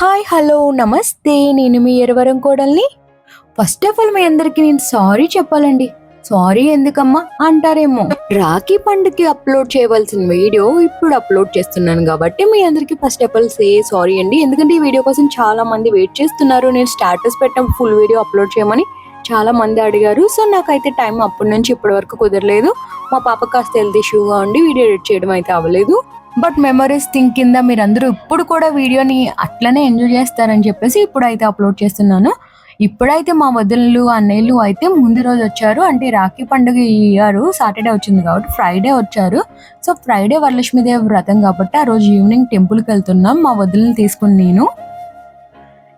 Hi hello నమస్తే. నేను మీ ఎరవరం కోడల్ని. ఫస్ట్ ఆఫ్ ఆల్ మీ అందరికి నేను సారీ చెప్పాలండి. సారీ ఎందుకమ్మా? అంటారేమో. రాఖీ పండుగకి అప్లోడ్ చేయవలసిన వీడియో ఇప్పుడు అప్లోడ్ చేస్తున్నాను కాబట్టి మీ అందరికి first of all say sorry అండి. ఎందుకంటే ఈ వీడియో కోసం చాలా మంది వెయిట్ చేస్తున్నారు. నేను స్టాటస్ పెట్టాం ఫుల్ వీడియో అప్లోడ్ చేయమని చాలా మంది అడిగారు. సో నాకైతే టైం అప్పటి నుంచి ఇప్పటి వరకు కుదరలేదు. మా పాప కాస్త హెల్త్ ఇష్యూగా ఉండి వీడియో ఎడిట్ చేయడం అయితే అవ్వలేదు. బట్ మెమరీస్ థింక్ కింద మీరందరూ ఇప్పుడు కూడా వీడియోని అట్లనే ఎంజాయ్ చేస్తారని చెప్పేసి ఇప్పుడైతే అప్లోడ్ చేస్తున్నాను. ఇప్పుడైతే మా వదినలు అన్నయ్యలు అయితే ముందు రోజు వచ్చారు. అంటే రాఖీ పండుగ ఇయ్యారు సాటర్డే వచ్చింది కాబట్టి ఫ్రైడే వచ్చారు. సో ఫ్రైడే వరలక్ష్మీదేవి వ్రతం కాబట్టి ఆ రోజు ఈవినింగ్ టెంపుల్కి వెళ్తున్నాం. మా వదిలిని తీసుకుని నేను.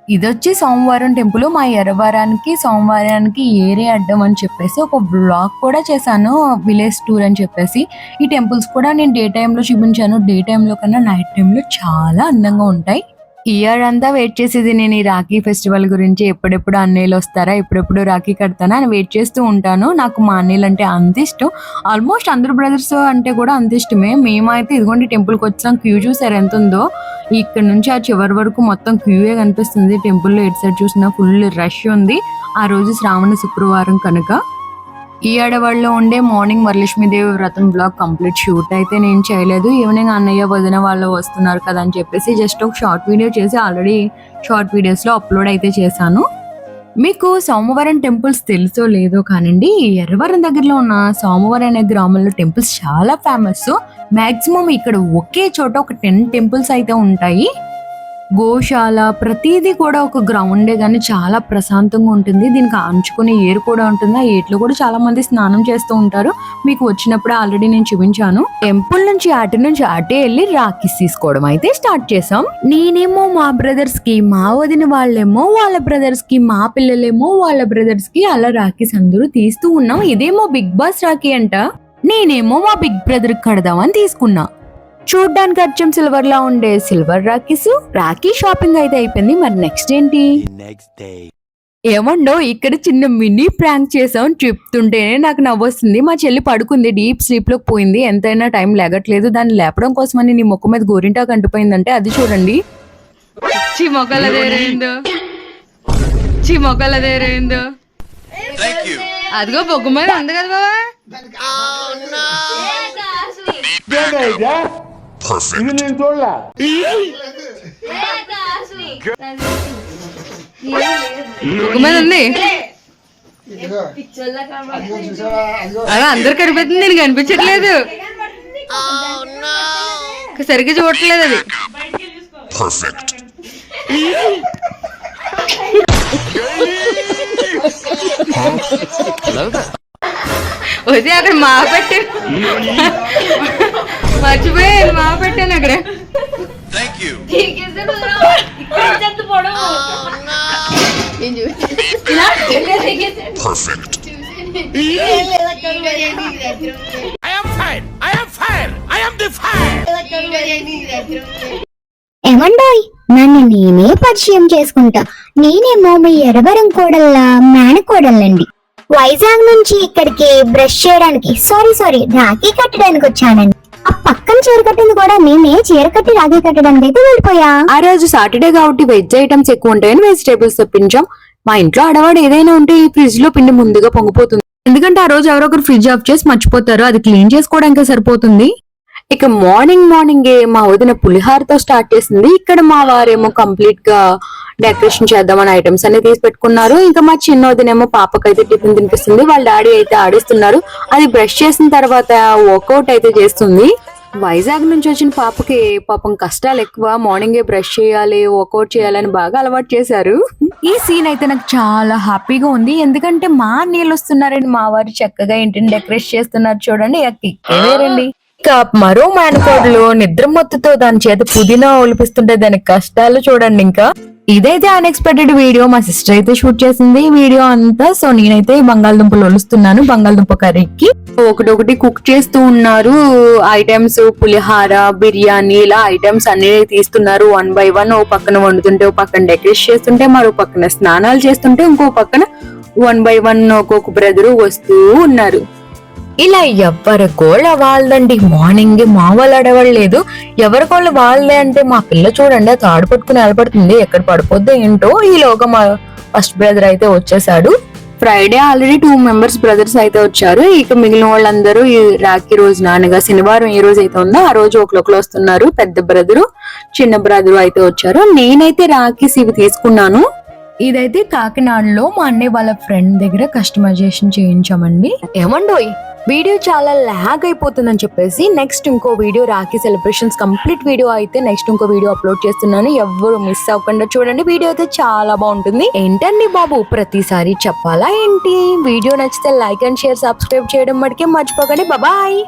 ఇది వచ్చి సోమవారం టెంపుల్. మా ఎరవారానికి సోమవారానికి ఏరే అడ్డం అని చెప్పేసి ఒక బ్లాగ్ కూడా చేశాను విలేజ్ టూర్ అని చెప్పేసి. ఈ టెంపుల్స్ కూడా నేను డే టైంలో చూపించాను. డే టైంలో కన్నా నైట్ టైంలో చాలా అందంగా ఉంటాయి. ఇయర్ అంతా వెయిట్ చేసేది నేను ఈ రాఖీ ఫెస్టివల్ గురించి. ఎప్పుడెప్పుడు అన్నయ్యలు వస్తారా ఎప్పుడెప్పుడు రాఖీ కడతానా అని వెయిట్ చేస్తూ ఉంటాను. నాకు మా అన్నయ్యలు అంటే అంత ఇష్టం. ఆల్మోస్ట్ అందరు బ్రదర్స్ అంటే కూడా అంత ఇష్టమే. మేమైతే ఇదిగోండి టెంపుల్కి వచ్చాం క్యూ చూసారు ఎంత ఉందో. ఇక్కడ నుంచి ఆ చివరి వరకు మొత్తం క్యూయే కనిపిస్తుంది. టెంపుల్లో ఎటు సైడ్ చూసినా ఫుల్ రష్ ఉంది. ఆ రోజు శ్రావణ శుక్రవారం కనుక. ఈ ఆడవాళ్ళలో ఉండే మార్నింగ్ వరలక్ష్మీదేవి వ్రతం బ్లాగ్ కంప్లీట్ షూట్ అయితే నేను చేయలేదు. ఈవినింగ్ అన్నయ్య వదిన వాళ్ళు వస్తున్నారు కదా అని చెప్పేసి జస్ట్ ఒక షార్ట్ వీడియో చేసి ఆల్రెడీ షార్ట్ వీడియోస్లో అప్లోడ్ అయితే చేశాను. మీకు సోమవారం టెంపుల్స్ తెలుసో లేదో కానండి ఎర్రవరం దగ్గరలో ఉన్న సోమవారం అనే గ్రామంలో టెంపుల్స్ చాలా ఫేమస్ మ్యాక్సిమం ఇక్కడ ఒకే చోట ఒక టెన్ టెంపుల్స్ అయితే ఉంటాయి. గోశాల ప్రతిదీ కూడా ఒక గ్రౌండే కానీ చాలా ప్రశాంతంగా ఉంటుంది. దీనికి ఆంచుకునే ఏరు కూడా ఉంటుంది? ఆ ఏట్లో కూడా చాలా మంది స్నానం చేస్తూ ఉంటారు. మీకు వచ్చినప్పుడు ఆల్రెడీ నేను చూపించాను. టెంపుల్ నుంచి అటు నుంచి అటే వెళ్ళి రాఖీస్ తీసుకోవడం అయితే స్టార్ట్ చేసాం నేనేమో మా బ్రదర్స్కి మా వదిన వాళ్ళేమో వాళ్ళ బ్రదర్స్కి మా పిల్లలేమో వాళ్ళ బ్రదర్స్కి అలా రాఖీస్ అందరూ తీస్తూ ఉన్నాం. ఇదేమో బిగ్ బాస్ రాఖీ అంట. నేనేమో మా బిగ్ బ్రదర్ కడదామని తీసుకున్నా. చూడ్డానికి అచ్చం సిల్వర్ లా ఉండే సిల్వర్ రాఖీస్. రాఖీ షాపింగ్ అయితే అయిపోయింది. మరి నెక్స్ట్ ఏంటి. ఏమండో ఇక్కడ చిన్న మినీ ప్రాంక్ చేసాం చెప్తుంటేనే నాకు నవ్వొస్తుంది. మా చెల్లి పడుకుంది డీప్ స్లీప్లోకి పోయింది. ఎంతైనా టైం లేగట్లేదు. దాన్ని లేపడం కోసమని నీ ముఖం మీద గోరింటా కంటిపోయిందంటే అది చూడండి. అదిగో బొగ్గు మీద ఉంది కదా బాబా ఇది నేను చూడలే ఉంది అలా అందరు కనిపిస్తుంది నేను కనిపించట్లేదు. సరిగ్గా చూడట్లేదు అది. Perfect. వచ్చి అక్కడ మా పెట్టి మర్చిపోయాను మా పెట్టాను అక్కడ Thank you. Perfect. I am fire. I am fire. I am the fire. ఏమండోయ్ నన్ను నేనే పరిచయం చేసుకుంటా నేనేమో మీ ఎరవరం కోడళ్ళ మేనకోడళ్ళండి వైజాగ్ నుంచి ఇక్కడికి బ్రష్ చేయడానికి సారీ సారీ రాఖీ కట్టడానికి వచ్చానండి ఆ పక్కన చీర కట్టింది కూడా నేనే చీర కట్టి కట్టడానికి అయితే వెళ్ళిపోయా. ఆ రోజు సాటర్డే కాబట్టి వెజ్ ఐటమ్స్ ఎక్కువ ఉంటాయని వెజిటేబుల్స్ తెప్పించాం. మా ఇంట్లో ఆడవాడు ఏదైనా ఉంటే ఈ ఫ్రిడ్జ్లో పిండి ముందుగా పొంగిపోతుంది. ఎందుకంటే ఆ రోజు ఎవరో ఒకరు ఫ్రిడ్జ్ ఆఫ్ చేసి మర్చిపోతారు. అది క్లీన్ చేసుకోవడానికి సరిపోతుంది. ఇక మార్నింగ్ మార్నింగ్ మా వదిన పులిహారతో స్టార్ట్ చేసింది. ఇక్కడ మా వారేమో కంప్లీట్గా డెకరేషన్ చేద్దామని ఐటమ్స్ అన్ని తీసి పెట్టుకున్నారు. ఇంకా మా చిన్న వదినేమో పాపకైతే టిఫిన్ తినిపిస్తుంది. వాళ్ళ డాడీ అయితే ఆడిస్తున్నారు. అది బ్రష్ చేసిన తర్వాత వర్కౌట్ అయితే చేస్తుంది. వైజాగ్ నుంచి వచ్చిన పాపకి పాపం కష్టాలు ఎక్కువ. మార్నింగ్ బ్రష్ చేయాలి వర్కౌట్ చేయాలని బాగా అలవాటు చేశారు. ఈ సీన్ అయితే నాకు చాలా హ్యాపీగా ఉంది. ఎందుకంటే మా నీళ్ళు వస్తున్నారని మా వారు చక్కగా ఇంటిని డెకరేట్ చేస్తున్నారు చూడండి. వేరండి. ఇక మరో మేనకోడలు నిద్రమత్తుతో దాని చేత పుదీనా ఒలిపిస్తుంటే దాని కష్టాలు చూడండి ఇంకా. ఇదైతే అన్ఎక్స్పెక్టెడ్ వీడియో మా సిస్టర్ అయితే షూట్ చేసింది. ఈ వీడియో అంతా సో నేనైతే బంగాళదుంపలు ఒలుస్తున్నాను బంగాళదుంప కర్రీకి. ఒకటొకటి కుక్ చేస్తూ ఉన్నారు. ఐటమ్స్ పులిహార బిర్యానీ ఇలా ఐటమ్స్ అన్ని తీస్తున్నారు. వన్ బై వన్ ఓ పక్కన వండుతుంటే ఓ పక్కన డెకరేట్ చేస్తుంటే మరో పక్కన స్నానాలు చేస్తుంటే ఇంకో పక్కన వన్ బై వన్ ఒక్కొక్క బ్రదరు వస్తూ ఉన్నారు. ఇలా ఎవరి గోళ్ళ వాళ్ళదండి. మార్నింగ్ మా వాళ్ళు ఆడేవాళ్ళు లేదు. ఎవరి గోళ్ళ వాళ్ళదే అంటే మా పిల్ల చూడండి ఆ తాడు పట్టుకుని నిలబడుతుంది. ఎక్కడ పడిపోద్దో ఏంటో ఈలోగా మా ఫస్ట్ బ్రదర్ అయితే వచ్చేసాడు. Friday already two members brothers అయితే వచ్చారు. ఇక మిగిలిన వాళ్ళందరూ ఈ రాఖీ రోజు నాన్నగా శనివారం ఏ రోజు అయితే ఉందో ఆ రోజు ఒకరు వస్తున్నారు. పెద్ద బ్రదరు చిన్న బ్రదరు అయితే వచ్చారు. నేనైతే రాఖీస్ ఇవి తీసుకున్నాను. ఇదైతే కాకినాడలో మా అన్నయ్య వాళ్ళ ఫ్రెండ్ దగ్గర కస్టమైజేషన్ చేయించామండి. ఏమండోయ్? వీడియో చాలా ల్యాగ్ అయిపోతుందని చెప్పేసి నెక్స్ట్ ఇంకో video Rakhi celebrations complete video అయితే నెక్స్ట్ ఇంకో వీడియో అప్లోడ్ చేస్తున్నాను. ఎవ్వరు మిస్ అవ్వకుండా చూడండి. వీడియో అయితే చాలా బాగుంటుంది. ఏంటండి బాబు? ప్రతిసారి చెప్పాలా ఏంటి? వీడియో నచ్చితే లైక్ అండ్ షేర్ సబ్స్క్రైబ్ చేయడం మటుకే మర్చిపోకండి. బాబాయ్